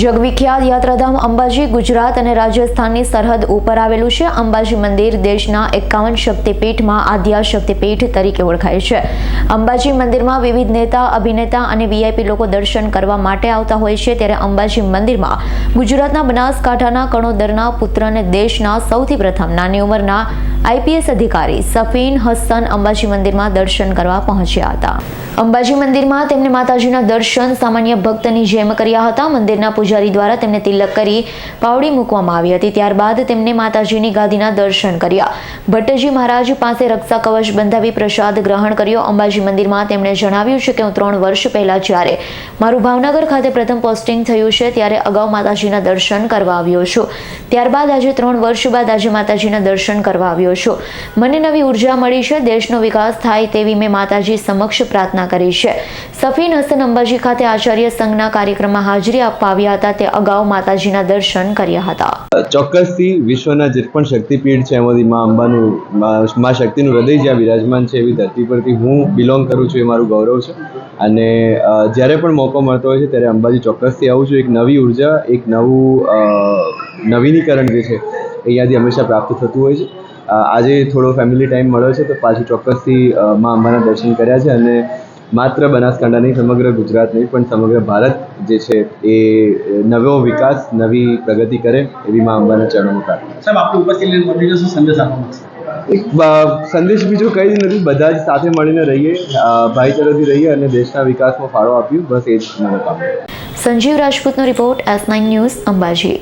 જગવિખ્યાત યાત્રાધામ અંબાજી ગુજરાત અને રાજસ્થાનની સરહદ ઉપર આવેલું છે. અંબાજી મંદિર દેશના એકાવન શક્તિપીઠમાં આદ્યા શક્તિપીઠ તરીકે ઓળખાય છે. અંબાજી મંદિરમાં વિવિધ નેતા, અભિનેતા અને વીઆઈપી લોકો દર્શન કરવા માટે આવતા હોય છે. ત્યારે અંબાજી મંદિરમાં ગુજરાતના બનાસકાંઠાના કણોદરના પુત્ર અને દેશના સૌથી પ્રથમ નાની ઉંમરના આઈપીએસ અધિકારી સફીન હસન અંબાજી મંદિરમાં દર્શન કરવા પહોંચ્યા હતા. અંબાજી મંદિરમાં તેમને માતાજીના દર્શન સામાન્ય ભક્તની જેમ કર્યા હતા. મંદિરના પૂજારી દ્વારા તેમને તિલક કરી પાવડી મૂકવામાં આવી હતી. ત્યારબાદ તેમને માતાજીની ગાદીના દર્શન કર્યા. ભટ્ટજી મહારાજ પાસે રક્ષા કવચ બંધાવી પ્રસાદ ગ્રહણ કર્યો. અંબાજી મંદિરમાં તેમણે જણાવ્યું છે કે હું ત્રણ વર્ષ પહેલા જ્યારે મારું ભાવનગર ખાતે પ્રથમ પોસ્ટિંગ થયું છે, ત્યારે અગાઉ માતાજીના દર્શન કરવા આવ્યો છું. ત્યારબાદ આજે ત્રણ વર્ષ બાદ આજે માતાજીના દર્શન કરવા આવ્યો છું. મને નવી ઊર્જા મળી છે, દેશનો વિકાસ થાય તેવી મેં માતાજી સમક્ષ પ્રાર્થના કરી છે. સફીન હસન અંબાજી ખાતે આચાર્ય સંઘના કાર્યક્રમમાં હાજરી આપવા આવ્યા હતા તે અગાઉ માતાજીના દર્શન કર્યા હતા. ચોક્કસથી વિશ્વના જે પણ શક્તિપીઠ છે એમાંથી મા અંબાનું, મા શક્તિનું હૃદય જ્યાં વિરાજમાન છે એવી ધરતી પરથી હું બિલોંગ કરું છું એ મારું ગૌરવ છે. અને જ્યારે પણ મોકો મળતો હોય છે ત્યારે અંબાજી ચોક્કસથી આવું છું. એક નવી ઊર્જા, એક નવું નવીનીકરણ જે છે એ અહીંયાથી હંમેશા પ્રાપ્ત થતું હોય છે. આજે થોડો ફેમિલી ટાઈમ મળ્યો છે તો પાછું ચોક્કસથી મા અંબાના દર્શન કર્યા છે અને માત્ર બનાસકાંઠા નહીં સમગ્ર ગુજરાત નહીં પણ સમગ્ર ભારત જે છે એ નવો વિકાસ નવી પ્રગતિ કરે એવી મા અંબાના ચરણોમાં પ્રાર્થના. સાહેબ આપની ઉપસ્થિત મંત્રીને શું સંદેશ આપવાનો એક સંદેશ બીજો કંઈ જ નથી. બધા જ સાથે મળીને રહીએ ભાઈચારાથી રહીએ અને દેશના વિકાસમાં ફાળો આપ્યું બસ એ જ મારો કામ. Sanjeev રાજપૂતનો report S nine news Ambaji.